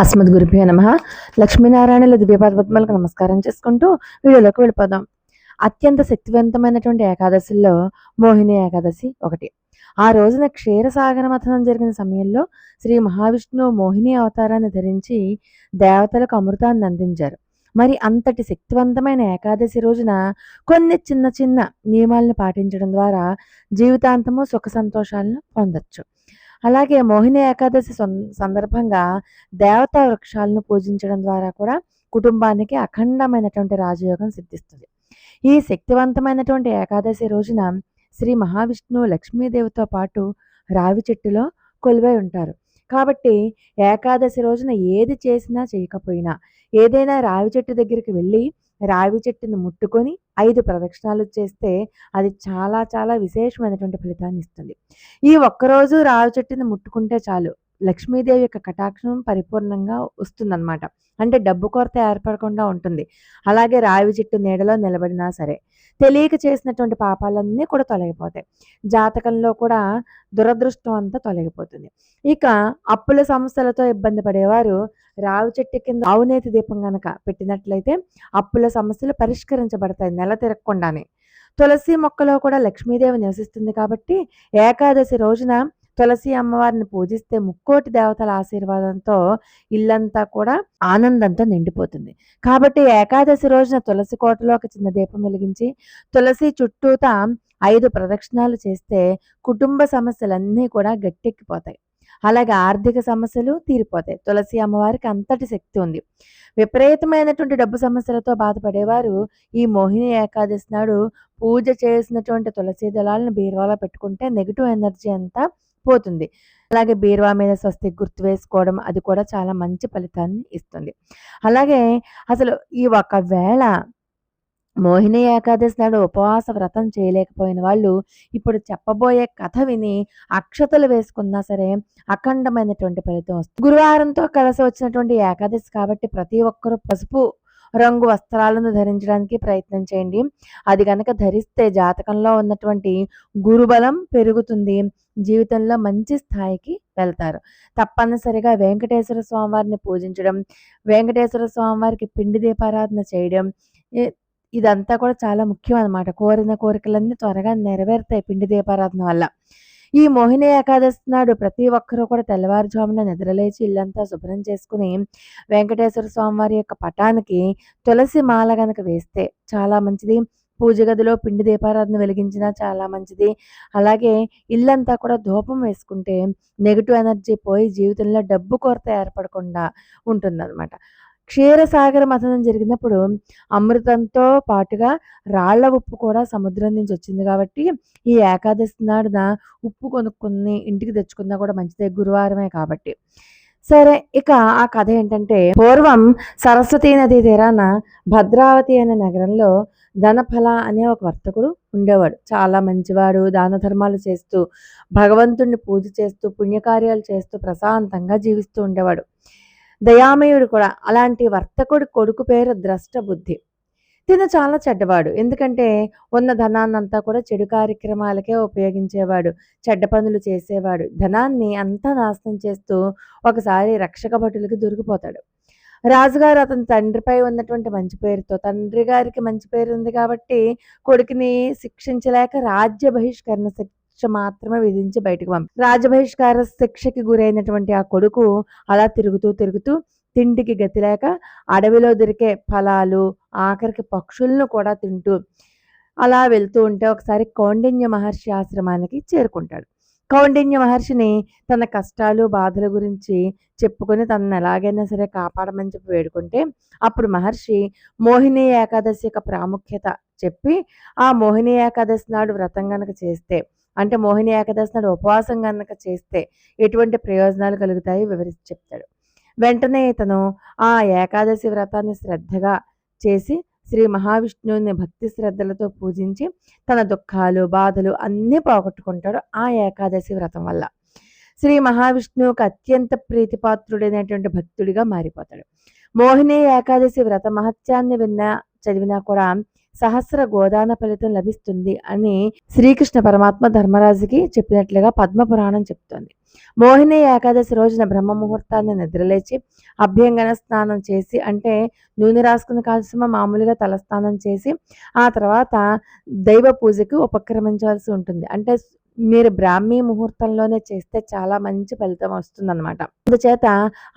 అస్మద్ గురుభ్యో నమ. లక్ష్మీనారాయణుల దివ్యపద్మలకు నమస్కారం చేసుకుంటూ వీడియోలోకి వెళ్ళిపోదాం. అత్యంత శక్తివంతమైనటువంటి ఏకాదశిలో మోహిని ఏకాదశి ఒకటి. ఆ రోజున క్షీరసాగర మథనం జరిగిన సమయంలో శ్రీ మహావిష్ణువు మోహిని అవతారాన్ని ధరించి దేవతలకు అమృతాన్ని అందించారు. మరి అంతటి శక్తివంతమైన ఏకాదశి రోజున కొన్ని చిన్న చిన్న నియమాలను పాటించడం ద్వారా జీవితాంతము సుఖ సంతోషాలను పొందొచ్చు. అలాగే మోహిని ఏకాదశి సందర్భంగా దేవతా వృక్షాలను పూజించడం ద్వారా కూడా కుటుంబానికి అఖండమైనటువంటి రాజయోగం సిద్ధిస్తుంది. ఈ శక్తివంతమైనటువంటి ఏకాదశి రోజున శ్రీ మహావిష్ణువు లక్ష్మీదేవితో పాటు రావి చెట్టులో కొలువై ఉంటారు. కాబట్టి ఏకాదశి రోజున ఏది చేసినా చేయకపోయినా ఏదైనా రావి చెట్టు దగ్గరికి వెళ్ళి రావి చెట్టును ముట్టుకొని ఐదు ప్రదక్షిణాలు చేస్తే అది చాలా చాలా విశేషమైనటువంటి ఫలితాన్ని ఇస్తుంది. ఈ ఒక్కరోజు రావి చెట్టుని ముట్టుకుంటే చాలు. లక్ష్మీదేవి యొక్క కటాక్షం పరిపూర్ణంగా వస్తుందన్నమాట. అంటే డబ్బు కొరత ఏర్పడకుండా ఉంటుంది. అలాగే రావి చెట్టు నీడలో నిలబడినా సరే తెలియక చేసినటువంటి పాపాలన్నీ కూడా తొలగిపోతాయి. జాతకంలో కూడా దురదృష్టం అంతా తొలగిపోతుంది. ఇక అప్పుల సమస్యలతో ఇబ్బంది పడేవారు రావి చెట్టు కింద ఆవునేతి దీపం గనక పెట్టినట్లయితే అప్పుల సమస్యలు పరిష్కరించబడతాయి నెల తిరగకుండానే. తులసి మొక్కలో కూడా లక్ష్మీదేవి నివసిస్తుంది కాబట్టి ఏకాదశి రోజున తులసి అమ్మవారిని పూజిస్తే ముక్కోటి దేవతల ఆశీర్వాదంతో ఇల్లంతా కూడా ఆనందంతో నిండిపోతుంది. కాబట్టి ఏకాదశి రోజున తులసి కోటలో ఒక చిన్న దీపం వెలిగించి తులసి చుట్టూత ఐదు ప్రదక్షిణాలు చేస్తే కుటుంబ సమస్యలన్నీ కూడా గట్టెక్కిపోతాయి. అలాగే ఆర్థిక సమస్యలు తీరిపోతాయి. తులసి అమ్మవారికి అంతటి శక్తి ఉంది. విపరీతమైనటువంటి డబ్బు సమస్యలతో బాధపడేవారు ఈ మోహిని ఏకాదశి నాడు పూజ చేసినటువంటి తులసి దళాలను బీరువాలో పెట్టుకుంటే నెగిటివ్ ఎనర్జీ అంతా పోతుంది. అలాగే బీరువా మీద స్వస్తి గుర్తు వేసుకోవడం అది కూడా చాలా మంచి ఫలితాన్ని ఇస్తుంది. అలాగే అసలు ఈ ఒకవేళ మోహిని ఏకాదశి నాడు ఉపవాస వ్రతం చేయలేకపోయిన వాళ్ళు ఇప్పుడు చెప్పబోయే కథ విని అక్షతలు వేసుకున్నా సరే అఖండమైనటువంటి ఫలితం వస్తుంది. గురువారంతో కలిసి వచ్చినటువంటి ఏకాదశి కాబట్టి ప్రతి ఒక్కరూ పసుపు రంగు వస్త్రాలను ధరించడానికి ప్రయత్నం చేయండి. అది కనుక ధరిస్తే జాతకంలో ఉన్నటువంటి గురుబలం పెరుగుతుంది. జీవితంలో మంచి స్థాయికి వెళ్తారు. తప్పనిసరిగా వెంకటేశ్వర స్వామివారిని పూజించడం వెంకటేశ్వర స్వామివారికి పిండి దీపారాధన చేయడం ఇ- ఇదంతా కూడా చాలా ముఖ్యం అన్నమాట కోరిన కోరికలన్నీ త్వరగా నెరవేరుతాయి పిండి దీపారాధన వల్ల. ఈ మోహిని ఏకాదశి నాడు ప్రతి ఒక్కరూ కూడా తెల్లవారుజామున నిద్రలేచి ఇల్లంతా శుభ్రం చేసుకుని వెంకటేశ్వర స్వామివారి యొక్క పటానికి తులసి మాల గనక వేస్తే చాలా మంచిది. పూజ గదిలో పిండి దీపారాధన వెలిగించినా చాలా మంచిది. అలాగే ఇల్లంతా కూడా ధూపం వేసుకుంటే నెగిటివ్ ఎనర్జీ పోయి జీవితంలో డబ్బు కొరత ఏర్పడకుండా ఉంటుందన్నమాట. క్షీరసాగర మథనం జరిగినప్పుడు అమృతంతో పాటుగా రాళ్ళ ఉప్పు కూడా సముద్రం నుంచి వచ్చింది కాబట్టి ఈ ఏకాదశి నాడున ఉప్పు కొనుక్కుని ఇంటికి తెచ్చుకున్నా కూడా మంచిదే గురువారమే కాబట్టి. సరే ఇక ఆ కథ ఏంటంటే పూర్వం సరస్వతీ నదీ తీరాన భద్రావతి అనే నగరంలో ధనఫల అనే ఒక వర్తకుడు ఉండేవాడు. చాలా మంచివాడు దాన ధర్మాలు చేస్తూ భగవంతుణ్ణి పూజ చేస్తూ పుణ్యకార్యాలు చేస్తూ ప్రశాంతంగా జీవిస్తూ ఉండేవాడు. దయామయుడు కూడా అలాంటి వర్తకుడు కొడుకు పేరు ద్రష్ట బుద్ధి. తిను చాలా చెడ్డవాడు. ఎందుకంటే ఉన్న ధనాన్నంతా కూడా చెడు కార్యక్రమాలకే ఉపయోగించేవాడు. చెడ్డ పనులు చేసేవాడు. ధనాన్ని అంతా నాశనం చేస్తూ ఒకసారి రక్షక భటులకి దొరికిపోతాడు. రాజుగారు అతని తండ్రిపై ఉన్నటువంటి మంచి పేరుతో తండ్రి గారికి మంచి పేరు ఉంది కాబట్టి కొడుకుని శిక్షించలేక రాజ్య బహిష్కరణ శిక్ష మాత్రమే విధించి బయటకు పంపి రాజబహిష్కార శిక్షకి గురైనటువంటి ఆ కొడుకు అలా తిరుగుతూ తిరుగుతూ తిండికి గతి లేక అడవిలో దొరికే ఫలాలు ఆఖరికి పక్షులను కూడా తింటూ అలా వెళ్తూ ఉంటే ఒకసారి కౌండిన్య మహర్షి ఆశ్రమానికి చేరుకుంటాడు. కౌండిన్య మహర్షిని తన కష్టాలు బాధల గురించి చెప్పుకొని తనను ఎలాగైనా సరే కాపాడమని చెప్పి వేడుకుంటే అప్పుడు మహర్షి మోహిని ఏకాదశి యొక్క ప్రాముఖ్యత చెప్పి ఆ మోహిని ఏకాదశి నాడు వ్రతం గనక చేస్తే అంటే మోహిని ఏకాదశి నాడు ఉపవాసం కనుక చేస్తే ఎటువంటి ప్రయోజనాలు కలుగుతాయి వివరించి చెప్తాడు. వెంటనే ఇతను ఆ ఏకాదశి వ్రతాన్ని శ్రద్ధగా చేసి శ్రీ మహావిష్ణువుని భక్తి శ్రద్ధలతో పూజించి తన దుఃఖాలు బాధలు అన్నీ పోగొట్టుకుంటాడు ఆ ఏకాదశి వ్రతం వల్ల. శ్రీ మహావిష్ణువుకి అత్యంత ప్రీతిపాత్రుడైనటువంటి భక్తుడిగా మారిపోతాడు. మోహిని ఏకాదశి వ్రత మహత్యాన్ని విన్నా చదివినా కూడా సహస్ర గోదాన ఫలితం లభిస్తుంది అని శ్రీకృష్ణ పరమాత్మ ధర్మరాజుకి చెప్పినట్లుగా పద్మ పురాణం చెప్తోంది. మోహిని ఏకాదశి రోజున బ్రహ్మ ముహూర్తాన్ని నిద్రలేచి అభ్యంగన స్నానం చేసి అంటే నూనె రాసుకుని కాల్సిన మామూలుగా తలస్నానం చేసి ఆ తర్వాత దైవ పూజకు ఉపక్రమించవలసి ఉంటుంది. అంటే మీరు బ్రాహ్మీ ముహూర్తంలోనే చేస్తే చాలా మంచి ఫలితం వస్తుందన్నమాట. అందుచేత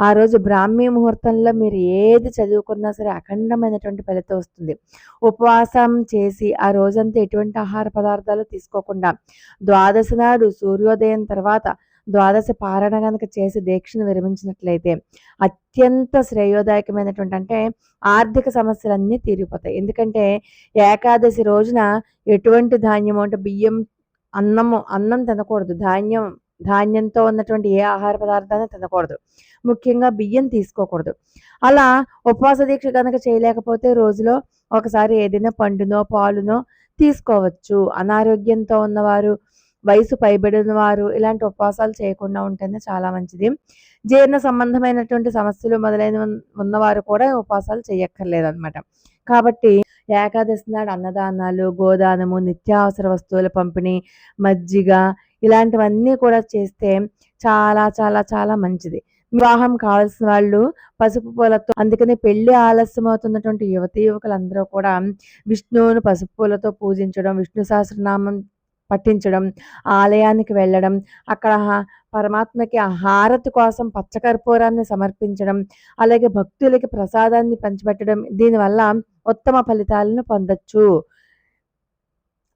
ఆ రోజు బ్రాహ్మీ ముహూర్తంలో మీరు ఏది చదువుకున్నా సరే అఖండమైనటువంటి ఫలితం వస్తుంది. ఉపవాసం చేసి ఆ రోజంతా ఎటువంటి ఆహార పదార్థాలు తీసుకోకుండా ద్వాదశి నాడు సూర్యోదయం తర్వాత ద్వాదశ పారణ కనుక చేసి దీక్షను విరమించినట్లయితే అత్యంత శ్రేయోదాయకమైనటువంటి అంటే ఆర్థిక సమస్యలన్నీ తీరిపోతాయి. ఎందుకంటే ఏకాదశి రోజున ఎటువంటి ధాన్యము అంటే బియ్యం అన్నము అన్నం తినకూడదు. ధాన్యం ధాన్యంతో ఉన్నటువంటి ఏ ఆహార పదార్థాన్ని తినకూడదు. ముఖ్యంగా బియ్యం తీసుకోకూడదు. అలా ఉపవాస దీక్ష కనుక చేయలేకపోతే రోజులో ఒకసారి ఏదైనా పండునో పాలునో తీసుకోవచ్చు. అనారోగ్యంతో ఉన్నవారు వయసు పైబడిన వారు ఇలాంటి ఉపవాసాలు చేయకుండా ఉంటేనే చాలా మంచిది. జీర్ణ సంబంధమైనటువంటి సమస్యలు మొదలైన ఉన్నవారు కూడా ఉపవాసాలు చేయక్కర్లేదు అనమాట కాబట్టి ఏకాదశి నాడు అన్నదానాలు గోదానము నిత్యావసర వస్తువుల పంపిణీ మజ్జిగ ఇలాంటివన్నీ కూడా చేస్తే చాలా చాలా చాలా మంచిది. వివాహం కావాల్సిన వాళ్ళు పసుపు పూలతో అందుకనే పెళ్ళి ఆలస్యం అవుతున్నటువంటి యువతి యువకులందరూ కూడా విష్ణువును పసుపు పూలతో పూజించడం విష్ణు సహస్రనామం పట్టించడం ఆలయానికి వెళ్ళడం అక్కడ పరమాత్మకి ఆ హారతి కోసం పచ్చకర్పూరాన్ని సమర్పించడం అలాగే భక్తులకి ప్రసాదాన్ని పంచిపెట్టడం దీనివల్ల ఉత్తమ ఫలితాలను పొందొచ్చు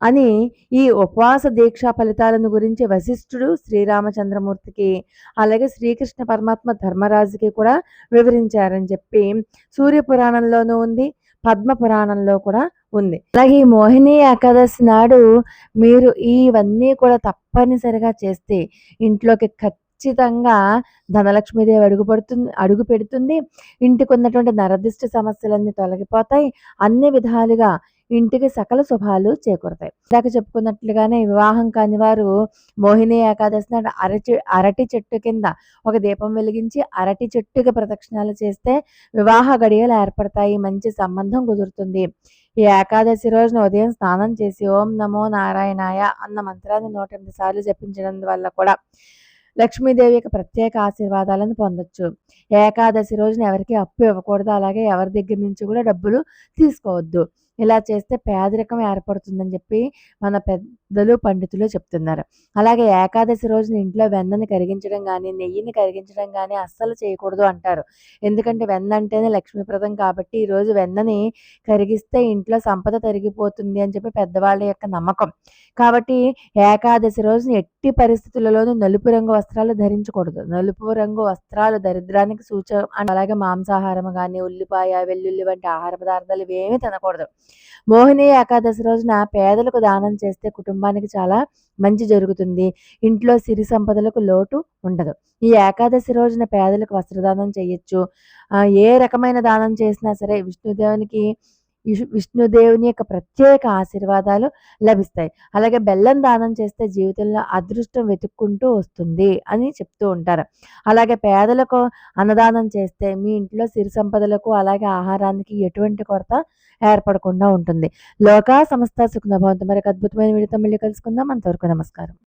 అని ఈ ఉపవాస దీక్ష ఫలితాలను గురించి వశిష్ఠుడు శ్రీరామచంద్రమూర్తికి అలాగే శ్రీకృష్ణ పరమాత్మ ధర్మరాజుకి కూడా వివరించారని చెప్పి సూర్య పురాణంలోనూ ఉంది. పద్మ పురాణంలో కూడా ఉంది. అలాగే ఈ మోహిని ఏకాదశి నాడు మీరు ఇవన్నీ కూడా తప్పనిసరిగా చేస్తే ఇంట్లోకి ఖచ్చితంగా ధనలక్ష్మీదేవి అడుగు పడుతుంది అడుగు పెడుతుంది. ఇంటికి ఉన్నటువంటి నరదిష్టి సమస్యలన్నీ తొలగిపోతాయి. అన్ని విధాలుగా ఇంటికి సకల శుభాలు చేకూరుతాయి. ఇందాక చెప్పుకున్నట్లుగానే వివాహం కాని వారు మోహిని ఏకాదశి నాడు అరటి అరటి చెట్టు కింద ఒక దీపం వెలిగించి అరటి చెట్టుకి ప్రదక్షిణాలు చేస్తే వివాహ గడియలు ఏర్పడతాయి. మంచి సంబంధం కుదురుతుంది. ఈ ఏకాదశి రోజున ఉదయం స్నానం చేసి ఓం నమో నారాయణాయ అన్న మంత్రాన్ని నూట ఎనిమిది సార్లు జపించడం వల్ల కూడా లక్ష్మీదేవి యొక్క ప్రత్యేక ఆశీర్వాదాలను పొందొచ్చు. ఏకాదశి రోజున ఎవరికి అప్పు ఇవ్వకూడదు. అలాగే ఎవరి దగ్గర నుంచి కూడా డబ్బులు తీసుకోవద్దు. ఇలా చేస్తే పేదరికం ఏర్పడుతుందని చెప్పి మన పెద్ద పెద్దలు పండితులు చెప్తున్నారు. అలాగే ఏకాదశి రోజున ఇంట్లో వెన్నని కరిగించడం కానీ నెయ్యిని కరిగించడం కానీ అస్సలు చేయకూడదు అంటారు. ఎందుకంటే వెన్న అంటేనే లక్ష్మీప్రదం కాబట్టి ఈ రోజు వెన్నని కరిగిస్తే ఇంట్లో సంపద తరిగిపోతుంది అని చెప్పి పెద్దవాళ్ళ యొక్క నమ్మకం. కాబట్టి ఏకాదశి రోజున ఎట్టి పరిస్థితులలోనూ నలుపు రంగు వస్త్రాలు ధరించకూడదు. నలుపు రంగు వస్త్రాలు దరిద్రానికి సూచన అలాగే మాంసాహారం కానీ ఉల్లిపాయ వెల్లుల్లి వంటి ఆహార పదార్థాలు ఇవేమీ తినకూడదు. మోహిని ఏకాదశి రోజున పేదలకు దానం చేస్తే కుటుంబానికి చాలా మంచి జరుగుతుంది. ఇంట్లో సిరి సంపదలకు లోటు ఉండదు. ఈ ఏకాదశి రోజున పేదలకు వస్త్రదానం చేయొచ్చు. ఏ రకమైన దానం చేసినా సరే విష్ణుదేవునికి విష్ణుదేవుని యొక్క ప్రత్యేక ఆశీర్వాదాలు లభిస్తాయి. అలాగే బెల్లం దానం చేస్తే జీవితంలో అదృష్టం వెతుక్కుంటూ వస్తుంది అని చెప్తూ ఉంటారు. అలాగే పేదలకు అన్నదానం చేస్తే మీ ఇంట్లో సిరి సంపదలకు అలాగే ఆహారానికి ఎటువంటి కొరత ఏర్పడకుండా ఉంటుంది. లోకా సంస్థ సుఖనభవంతు మరి అద్భుతమైన వీడితో మళ్ళీ కలుసుకుందాం. అంతవరకు నమస్కారం.